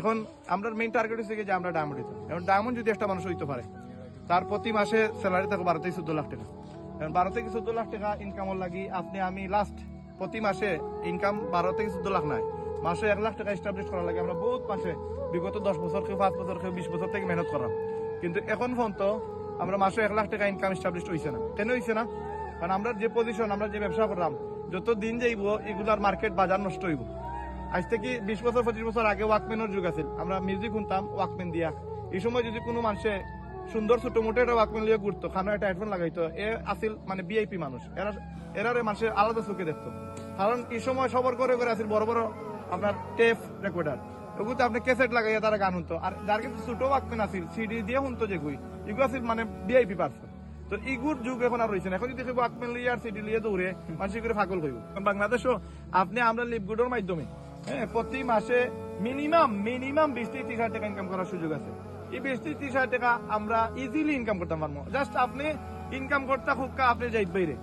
এখন আমরা main target হচ্ছে যে আমরা ডায়মন্ড হইতে এখন ডায়মন্ড যদি একটা মানুষ হইতে পারে, তার প্রতি মাসে স্যালারি থাকে বারো থেকে চোদ্দ লাখ টাকা। এখন বারো থেকে চোদ্দ লাখ টাকা ইনকামর লাগি আপনি আমি লাস্ট প্রতি মাসে ইনকাম বারো থেকে চোদ্দ লাখ নাই। মাসে এক লাখ টাকা এস্টাবলিশ করা লাগে আমরা বহুত মাসে, বিগত দশ বছর কেউ পাঁচ বছর কেউ বিশ বছর থেকে মেহনত করা কিন্তু এখন পর্যন্ত আমরা মাসে এক লাখ টাকা ইনকাম এস্টাবলিশ হয়েছে না। কেন হয়েছে না? কারণ আমরা যে পজিশন আমরা যে ব্যবসা করলাম যত দিন যাইব, এগুলার মার্কেট বাজার নষ্ট হইব। আজ থেকে বিশ বছর, পঁচিশ বছর আগে ওয়াকম্যানের যুগ আছে আমরা মিউজিক শুনতাম, ওয়াকম্যান দিয়া। এই সময় যদি কোনো মানুষে সুন্দর ছোট মোটো একটা ওয়াকম্যান লিয়ে ঘুরতো, খানো একটা হেডফোন লাগাইতো, এ আসিল মানে বিআইপি মানুষ। এরা, এরারে মানুষের আলাদা চোখে দেখতো। কারণ এই সময় সবর করে করে আসিল বড় বড় আপনার টেপ রেকর্ডার ওগুলো আপনি ক্যাসেট লাগাইয়া তারা গান শুনতো। আর যার কিন্তু ছোট ওয়াকম্যান আসিল সিডি দিয়ে শুনতো যেগুই এগুলো আসিল মানে বিআইপি পার্সন তো ইগুর যুগ এখন আর রয়েছে না। এখন যদি ওয়াকম্যান লিয়ে আর সিডি লিয়ে দৌড়ে মানুষ করে ফাগল হইব। বাংলাদেশও আপনি আমরা লিপগুডোর মাধ্যমে হ্যাঁ প্রতি মাসে মিনিমাম মিনিমাম বিশ থেকে ত্রিশ টাকা ইনকাম করার সুযোগ আছে। এই বিশ থেকে টাকা আমরা ইজিলি ইনকাম পারব। জাস্ট আপনি ইনকাম করতে আপনি যাইত বাইরে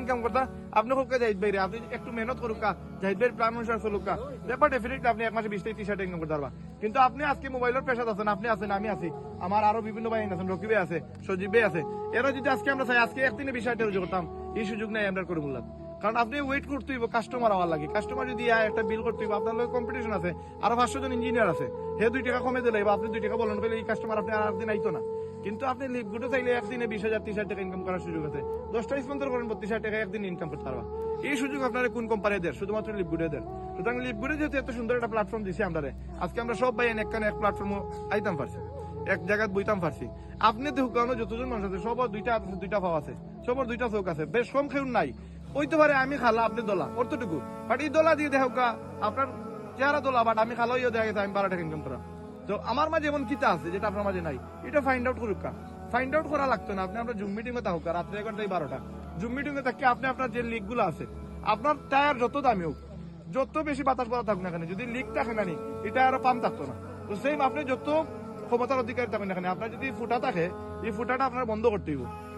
ইনকাম করতে, আপনি যাইত বাইরে আপনি একটু মেহনত করুকা যাইত বাইরে প্ল্যান অনুসার চলুকা ব্যাপার ডেফিনেটলি আপনি এক মাসে বিশ থেকে ত্রিশ ইনকাম করতে পারবা। কিন্তু আপনি আজকে মোবাইলের পেশাত আছেন, আপনি আছেন, আমি আছি। আমার আরও বিভিন্ন বাহিনী আছেন রকিবে আছে, সজীবে আছে। এরা যদি আজকে আমরা চাই, আজকে একদিনে বিশ হাজার করতাম, এই সুযোগ নেই আমরা করে বললাম কারণ আপনি ওয়েট করতে হইব কাস্টমার হওয়ার লাগে। কাস্টমার যদি একটা বিল করতে হইব, আপনার লগে কম্পিটিশন আছে, আরও পাঁচশো জন ইঞ্জিনিয়ার আছে, হে দুই টাকা কমে দিলে আপনি দুই টাকা বলেন এই কাস্টমার আপনি আর একদিন আইতো না। কিন্তু আপনি লিপগুটো চাইলে একদিনে বিশ হাজার, ত্রিশ টাকা ইনকাম করার সুযোগ আছে। দশটা স্পন্সর করেন, বত্রিশ হাজার টাকা একদিন ইনকাম করতে পারবা। এই সুযোগ আপনার কোন কোম্পানি দেয় শুধুমাত্র লিপগুটে দেন। সুতরাং লিপগুটে যেহেতু এত সুন্দর একটা প্ল্যাটফর্ম দিছি আমরা আজকে আমরা সব ভাই এক কানে এক প্ল্যাটফর্ম আইতাম পারছি। এক জায়গায় বইতাম পারছি। আপনি দেখুন যতজন মানুষ আছে, সবার দুইটা দুইটা পাও আছে। সবার দুইটা চোখ আছে। বেশ কম খেউন নাই। ওইতে পারে আমি খালা, আপনি দোলা। অতটুকু বাট এই দোলা দিয়ে দেখো আপনার চেহারা দোলা, বাট আমি খালা ইয়ে দেখা গেছে, আমি বারো টাকা ইনকাম করা তো আমার মাঝে এমন কিতা আছে, যেটা আপনার মাঝে নাই। এটা ফাইন্ড আউট করুক ফাইন্ড আউট করা লাগতো না, আপনি আমরা জুম মিটিং এ থাকুক রাত্রে এগারোটাই বারোটা। জুম মিটিং এ আপনি আপনার যে লিগগুলো আছে, আপনার টায়ার যত দামি হোক, যত বেশি বাতাস পড়া থাকুক না কেন, যদি লিক থাকে না নি এটা আরও পাম্প থাকতো না। তো সেম আপনি যত ক্ষমতার অধিকারী থাকেন এখানে আপনার যদি ফুটা থাকে, এই ফুটাটা আপনার বন্ধ করতে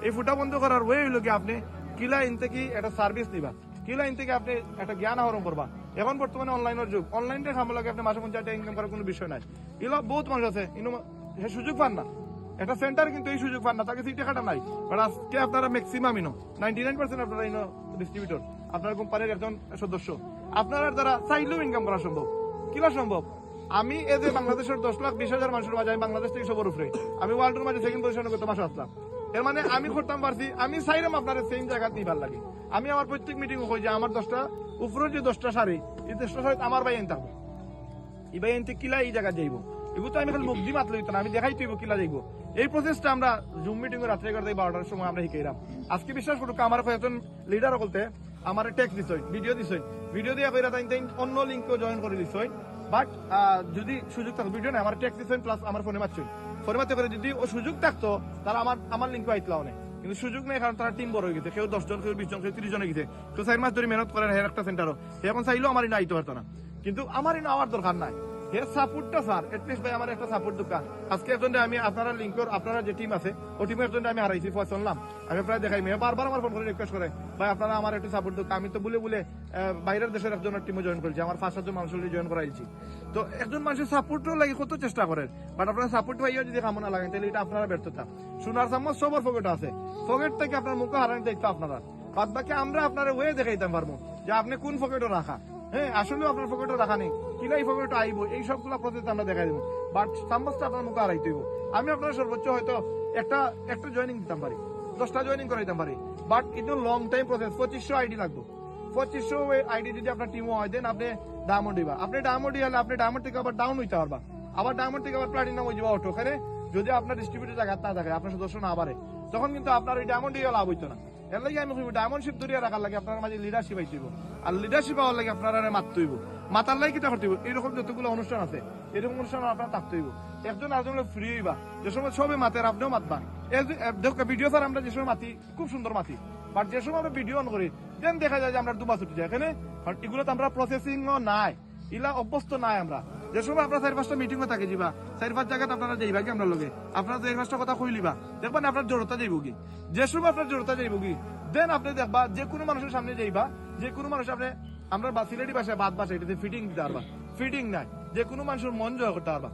এই ফুটা বন্ধ করার ওয়ে হইল কি আপনি কিলা ইন থেকে একটা সার্ভিস দিবা? কিলা ইন থেকে আপনি একটা জ্ঞান আহরণ করবা? এখন বর্তমানে অনলাইনের যুগ। অনলাইনে খামো লাগে, আপনি মাসে পঞ্চাশ টাকা ইনকাম করার কোনো বিষয় নাই। এগুলো বহুত মানুষ আছে সে সুযোগ পান না। একটা সেন্টার কিন্তু এই সুযোগ পান না, তাকে সেই টাকাটা নাই। বাট আজকে আপনারা ম্যাক্সিমাম ইনো নাইনটি নাইন পার্সেন্ট আপনারা ইনো ডিস্ট্রিবিউটর আপনার কোম্পানির একজন সদস্য। আপনার দ্বারা চাইলেও ইনকাম করা সম্ভব। কিবা সম্ভব? আমি যে বাংলাদেশের দশ লাখ, বিশ হাজার মানুষের মাঝে আমি বাংলাদেশ থেকে সবর উপরে। আমি ওয়ার্ল্ডের মাঝে সেকেন্ড পজিশনে করতে মাসে আসলাম। এর মানে আমি করতাম পারছি, আমি চাইলাম আপনার সেম জায়গা নিবার লাগে। আমি আমার প্রত্যেক মিটিং কই যে আমার দশটা, উপরের যে দশটা শাড়ি এই দশটা শাড়ি আমার ভাই এনে থাকব এই ভাই এনতে কিলা এই জায়গা যাইব। এগুলো তো আমি খালি মুখ হইতো না আমি দেখাই তুইব কিলা যাইব। এই প্রসেসটা আমরা জুম মিটিং রাত্রে এগারোটা বারোটার সময় আমরা শিখাইলাম আজকে বিশ্বাস করুক আমার কয়েকজন লিডার বলতে, আমার টেক্সট দিছই ভিডিও দিছই ভিডিও দিয়ে কইরা তাই তাই অন্য লিঙ্কও জয়েন করে দিছই বাট যদি সুযোগ থাকতো ভিডিও না আমার টেক্সট দিছই প্লাস আমার ফোনে মারছই ফোনে মারতে করে যদি ও সুযোগ থাকতো তারা আমার আমার লিঙ্ক আইতলাও না। কিন্তু সুযোগ নেই, কারণ তারা টিম বড় হয়ে গেছে। কেউ দশ জন কেউ বিশ জন কেউ তিরিশ জনে গেছে। কেউ চার মাস ধরে মেহনত করেন হের একটা সেন্টারও এখন চাইলেও আমার না আইতে পারতো না। কিন্তু আমার এনে আওয়ার দরকার নাই। আমার আজকে আমি যে টিম আছে আমি আমি দেখাই ফোন একটু সাপোর্ট দোকান আমি তো বলে বলে বাইরের দেশের টিমে জয়েন করেছি, আমার পাঁচ সাতজন মানুষ জয়েন করাইছি। তো একজন মানুষের সাপোর্টও লাগে, কত চেষ্টা করেন বাট আপনারা সাপোর্ট পাইও যদি কামনা লাগান তাহলে এটা আপনারা ব্যর্থতা। সোনার চামচ সবার পকেট আছে। পকেট থেকে আপনার মুখে হারানোর দায়িত্ব আপনারা। বাদ বাকি আমরা আপনার ওয়ে দেখাইতাম, পারব। যে আপনি কোন পকেটে রাখা। হ্যাঁ আসলেও আপনার পকেটে রাখা নেই। কিনা এই পকেটে আইবো? এই সবগুলো প্রসেস আমরা দেখাই দেবো। বাট চামচটা আপনার মুখে হারাইতে হইব। আমি আপনার সর্বোচ্চ হয়তো একটা একটা জয়েনিং দিতাম পারি। দশটা জয়েনিং করাইতাম পারি। বাট এটা লং টাইম প্রসেস পঁচিশশো আইডি লাগবে। পঁচিশশো আইডি যদি আপনার টিমও হয় দেন আপনি ডায়মন্ড দিবা। আপনি ডায়মন্ড হলে আপনি ডায়মন্ড থেকে আবার ডাউন হইতে পারবা। আবার ডায়মন্ড থেকে আবার প্লাটিনাম হয়ে যাবা অটো ওখানে যদি আপনার ডিস্ট্রিবিউটার জায়গা না থাকে, আপনার সদস্য না বাড়ে, তখন কিন্তু আপনার ওই ডায়মন্ড দিয়ে লাভ হইতো না। এর লাগে আমি কইব ডায়মন্ডশিপ ধরিয়া রাখার লাগে আপনার মাঝে লিডারশিপ আইতেইব আর লিডারশিপ হওয়ার লাগে আপনারা মাততেইব মাতার লাগে কিটা এরকম যতগুলো অনুষ্ঠান আছে, এরকম অনুষ্ঠান আপনার থাকতে হইব। একজন ফ্রি হইবা। যে সময় সবে মাতে, আর আপনিও মাতবা। ভিডিও স্যার আমরা যে সময় মাতি, খুব সুন্দর মাতি। বাট যে সময় আমরা ভিডিও অন করি দেন দেখা যায় যে আমরা দুমাস উঠে যায়। এখানে এগুলো তো আমরা প্রসেসিং নাই। ইলা অভ্যস্ত নাই আমরা। যে সময় আপনার পাঁচটা মিটিং থাকে যাবা চারি পাঁচ জায়গায় আপনারা যাইবা কি আমরা লগে? আপনারা পাঁচটা কথা কইলিবা দেখবেন আপনার জড়তা যাইব কি? যে আপনার জড়তা যাইব কি দেন আপনি দেখবা যে কোনো মানুষের সামনে যাইবা, যে কোনো মানুষ আপনি আমরা বা সিলেটি বাদ এটাতে ফিটিং দিতে পারবা। ফিটিং নাই। যে কোনো মানুষের মন জয় করতে পারবা।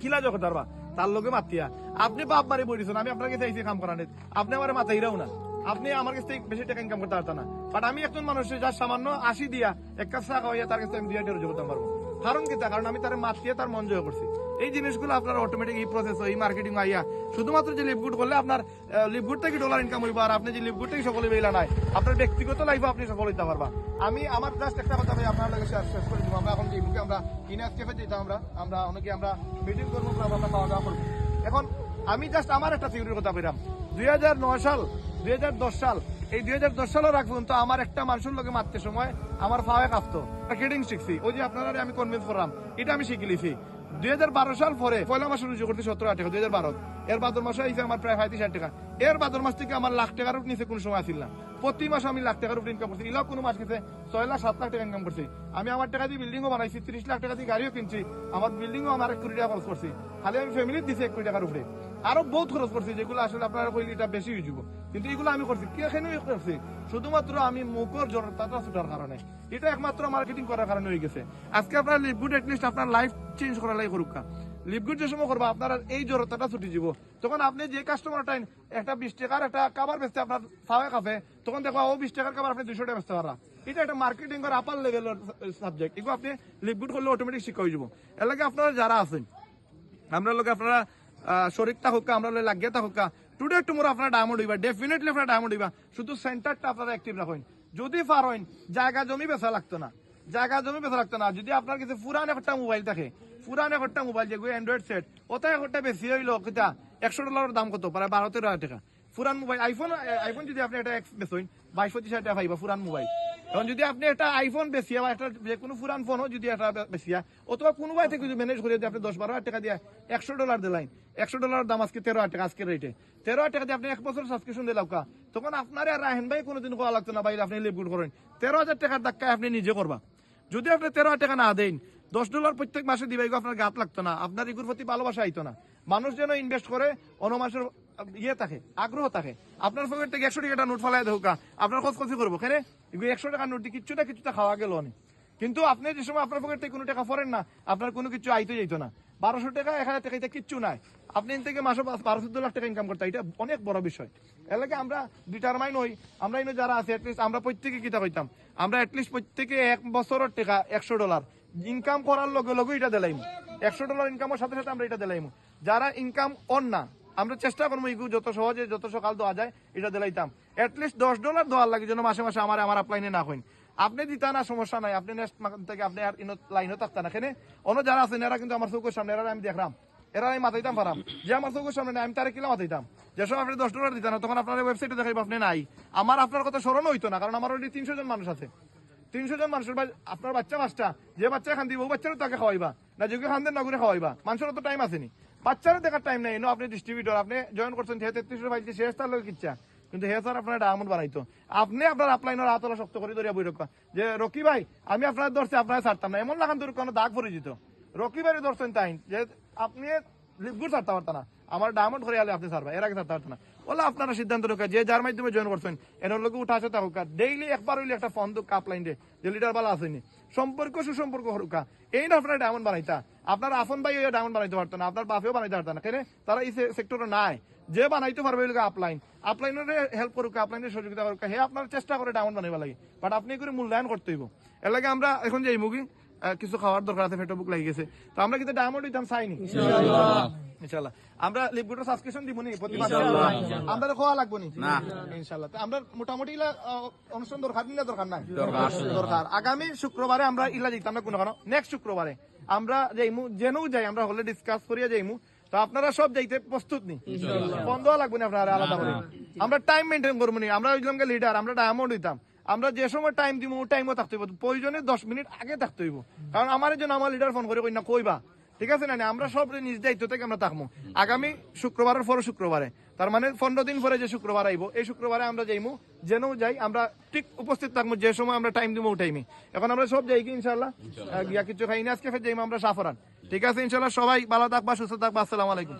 কিলা জয় করতে পারবা? তার লোকে মাতিয়া। আপনি বাপ মারি বলিছেন আমি আপনার কাছে আইসি কাম করান আপনি আমার মাথা হিরাও না। আপনি আমার কাছ বেশি টাকা ইনকাম করতে পারতেন না। বাট আমি একজন মানুষের যার সামান্য আশি দিয়া, এক কাজ টাকা হইয়া তার কাছে আমি পারব। কারণ কি? কারণ আমি তার মাতিয়ে তার মন জয় করছি। এই জিনিসগুলো আপনার অটোমেটিক এই প্রসেস এই মার্কেটিং আইয়া, শুধুমাত্র যে লিপগুড করলে আপনার লিপগুড থেকে ডলার ইনকাম হইব, আর আপনি যে লিপগুড থেকে সফল হইবা নাই, আপনার ব্যক্তিগত লাইফে আপনি সফল হইতে পারবা। আমি, আমার জাস্ট একটা কথা আমি আপনার শেয়ার শেষ করে দিব। আমরা এখন যে মুখে আমরা ইনাস ক্যাফে যেতাম আমরা আমরা অনেকে আমরা মিটিং করব, আমরা খাওয়া দাওয়া করব। এখন আমি জাস্ট আমার একটা থিওরির কথা বললাম। দুই সাল, দুই হাজার দশ সাল এই দুই হাজার দশ সালের আগ পর্যন্ত আমার একটা মানুষের লোকে মারতে সময় আমার ফাওয়ে কাঁপতো। মার্কেটিং শিখছি। ওই যে আপনারা আমি কনভিন্স করলাম, এটা আমি শিখে লিছি। দুই হাজার বারো সাল পরে পয়লা মাসে রুজু করতে সতেরো টাকা দুই হাজার বারো। এর বাদর মাসে আইসে আমার প্রায় পঁয়ত্রিশ হাজার টাকা। এর বাদর মাস থেকে আমার লাখ টাকার নিচে কোনো সময় আসিল না। প্রতি মাসে আমি লাখ টাকার উপরে ইনকাম করছি। ইলাও কোনো মাস গেছে, ছয় লাখ, সাত লাখ টাকা ইনকাম করছি। আমি আমার টাকা দিয়ে বিল্ডিংও বানাইছি, ত্রিশ লাখ টাকা দিয়ে গাড়িও কিনছি। আমার বিল্ডিংও আমার এক কোটি টাকা খরচ করছি। খালি আমি ফ্যামিলি দিছি এক কোটি টাকার উপরে। আরও বহুত খরচ করছি, যেগুলো আসলে আপনারা কইলে এটা বেশি হয়ে যাব কিন্তু এগুলো আমি করছি। কি এখানে করছি? শুধুমাত্র আমি মুখর জড়তাটা ছুটার কারণে। এটা একমাত্র মার্কেটিং করার কারণে হয়ে গেছে। আজকে আপনার লিপগুড এটলিস্ট আপনার লাইফ চেঞ্জ করার লাগে করুক লিপগুড যে সময় করবা, আপনার এই জড়তাটা ছুটি যাব তখন আপনি যে কাস্টমার টাইম একটা বিশ টাকার একটা কাবার বেচতে আপনার ফাওয়ে কাপে তখন দেখো ও বিশ টাকার কাবার আপনি দুশো টাকা বেচতে পারা এটা একটা মার্কেটিং করার আপার লেভেলের সাবজেক্ট এগুলো আপনি লিপগুড করলে অটোমেটিক শিক্ষা হয়ে যাব লাগে আপনারা যারা আছেন, আমরা লোক আপনারা শরীর থাকুক আমরা লোক লাগিয়ে থাকুক টুডে টুমোর আপনার ডায়মন্ড হইবা ডেফিনেটলি আপনার ডায়মন্ড হইবা শুধু সেন্টারটা আপনারা অ্যাক্টিভ রাখেন। যদি পারেন জায়গা জমি বেচা লাগতো না। জায়গা জমি বেচা লাগতো না। যদি আপনার কাছে পুরান একটা মোবাইল থাকে, পুরান একটা মোবাইল যেগুলো অ্যান্ড্রয়েড সেট ওটা একটা বেশি হইল, কিতা, একশো ডলারের দাম কত? প্রায় বারো, তেরো হাজার টাকা। পুরান মোবাইল আইফোন আইফোন যদি আপনি একটা এক্স বেচেন, বাইশ, পঁচিশ হাজার টাকা পাইবা পুরান মোবাইল এখন যদি আপনি একটা আইফোন বেশিয়া বা একটা যে কোনো পুরান ফোনও যদি একটা বেশিয়া অথবা কোনো ভাই থেকে ম্যানেজ করে যদি আপনি দশ বারো হাজার টাকা দিয়ে একশো ডলার দিলেন, একশো ডলার দাম আজকে তেরো হাজার টাকা, আজকের রেটে তেরো টাকা দিয়ে আপনি এক বছর সাবস্ক্রিপশন দিলাম কা, তখন আপনার আর রাহেন ভাই কোনোদিন কোয়া লাগতো না বাইরে আপনি লিপগুড করেন। তেরো হাজার টাকার ধাক্কায় আপনি নিজে করবা। যদি আপনি তেরো হাজার টাকা না দেন, দশ ডলার প্রত্যেক মাসে দিবে আপনার গাত লাগতো না, আপনার এগুলোর প্রতি ভালোবাসা আইতো না। মানুষ যেন ইনভেস্ট করে, অন্য মাসের ইয়ে থাকে, আগ্রহ থাকে। আপনার পকেট থেকে একশো টাকা নোট ফালাই দেহুকা আপনার খোঁজ খোঁজি করব এগুলো একশো টাকার নোট দিয়ে কিচ্ছুটা কিছুটা খাওয়া গেল অনেক। কিন্তু আপনি যে সময় আপনার পকেট থেকে কোনো টাকা ফরেন না, আপনার কোনো কিছু আইতে যাইতো না। বারোশো টাকা, এক হাজার টাকা কিচ্ছু নাই। আপনি এর থেকে মাসে বারো চোদ্দ লাখ টাকা ইনকাম করতে এটা অনেক বড় বিষয়। এর লাগে আমরা ডিটারমাইন হই আমরা এনে যারা আছে অ্যাটলিস্ট আমরা প্রত্যেকে কিতা কইতাম, আমরা অ্যাটলিস্ট প্রত্যেকে এক বছরের টাকা, একশো ডলার ইনকাম করার লগে লগে এটা দিলাইম। একশো ডলার ইনকামের সাথে সাথে আমরা এটা দিলাইম। যারা ইনকাম অন না আমরা চেষ্টা করব এগুলো যত সহজে, যত সকাল দেওয়া যায়, এটা দিলাইতাম। অ্যাটলিস্ট দশ ডলার দেওয়ার লাগে যেন মাসে মাসে আমার আমার আপলাইনে না হইন। আপনি দিতা না, সমস্যা নাই। আপনি নেক্সট মাস থেকে আপনি আর লাইনও থাকতেন এখানে অন্য যারা আছেন, এরা কিন্তু আমার চৌকের সামনে এরা আমি দেখলাম। এরা আমি মাথাইতাম পারাম যে আমার চৌকের সামনে আমি তারা কিলা মাথাইতাম যে সময় আপনি দশ ডলার দিতেন তখন আপনার ওয়েবসাইটে দেখাইব আপনি নাই। আমার আপনার কথা স্মরণ হইতো না, কারণ আমার অলরেডি তিনশো জন মানুষ আছে। তিনশো জন মানুষের আপনার বাচ্চা মাছটা যে বাচ্চা খান দিব, ও বাচ্চারও তাকে খাওয়াইবা। না যোগ্য খান দেন না করে খাওয়াইবা। মানুষের তো টাইম আসেনি। বাচ্চারও দেখার টাইম নেই। আপনি ডিস্ট্রিবিউটর আপনি জয়েন করছেন তেত্রিশ ইচ্ছা কিন্তু হে স্যার আপনার ডায়মন্ড বানাইতো। আপনি আপনার আপলাইনের হাতলা শক্ত করে ধরিয়া বই রক্ষা যে, রকি ভাই, আমি আপনার ধরছি, আপনার ছাড়তাম না। এমন লাগান তোর কোনো দাগ পরিচিত রকি ভাই ধরছেন তাই। যে, আপনি লিপগুড ছাড়তে পারতেন না। আমার ডায়মন্ড আলে আপনি ছাড়বা এর আগে ছাড়তে পারতেন না। ওলা আপনারা সিদ্ধান্ত যে যার মাধ্যমে জয়েন করছেন এনার লোক উঠা আছে তাহুকা ডেইলি একবার হইলে একটা ফোন তো কাপ লাইন দে, যে বালা আসেনি সম্পর্ক সুসম্পর্ক হরুকা। এই না আপনার ডায়মন্ড বানাইতা। আপনার আফন ভাই ডায়মন্ড বানাইতে পারতেন না, আপনার বাপেও বানাইতে পারতেন না। কেন? তারা এই সেক্টরে নাই। যে বানাইতে পারবে এগুলো আপলাইন আপলাইনের হেল্প করুক আপলাইনের সহযোগিতা করুক। হে, আপনার চেষ্টা করে ডায়মন্ড বানাইবা লাগে। বাট আপনি করে মূল্যায়ন করতে হইব। এর লাগে আমরা এখন যে এই কিছু খাওয়ার দরকার আছে ফেটো বুক লাগিয়ে গেছে তো আমরা কিন্তু ডায়মন্ড দিতাম চাইনি। ইনশাল্লাহ আমরা লিপগুডের সাবস্ক্রিপশন দিব নি প্রতি মাসে। আমরা খাওয়া লাগবো নি। না। ইনশাল্লাহ আমরা মোটামুটি ইলা অনুষ্ঠান দরকার নিলে দরকার নাই। দরকার আগামী শুক্রবারে আমরা ইলা না কোনো কারণ নেক্সট শুক্রবারে আমরা যাইমু যাই আমরা হলে ডিসকাস করিয়া যাইমু। তো আপনারা সব যাইতে প্রস্তুত নি। বন্ধ লাগবে না আপনারা আলাদা করে। আমরা টাইম মেনটেন করব নি। আমরা লিডার আমরা ডায়মন্ড হইতাম। আমরা যে সময় টাইম দিব ও টাইমও থাকতে হইব। প্রয়োজনে দশ মিনিট আগে থাকতে হইব। কারণ আমার জন্য আমার লিডার ফোন করে কই না কইবা? ঠিক আছে না না? আমরা সব নিজ দায়িত্ব থেকে আমরা থাকব আগামী শুক্রবারের পরে শুক্রবারে। তার মানে পনেরো দিন পরে যে শুক্রবার আইব এই শুক্রবারে আমরা যাইমু। যেন যাই আমরা ঠিক উপস্থিত থাকব যে সময় আমরা টাইম দিব টাইমে এখন আমরা সব যাই কি ইনশাল্লাহ গিয়া কিছু খাই না আজকে ফের যাইমু আমরা সাফরান। ঠিক আছে ইনশাল্লাহ সবাই ভালো থাকবা সুস্থ থাকবা আসসালামু আলাইকুম।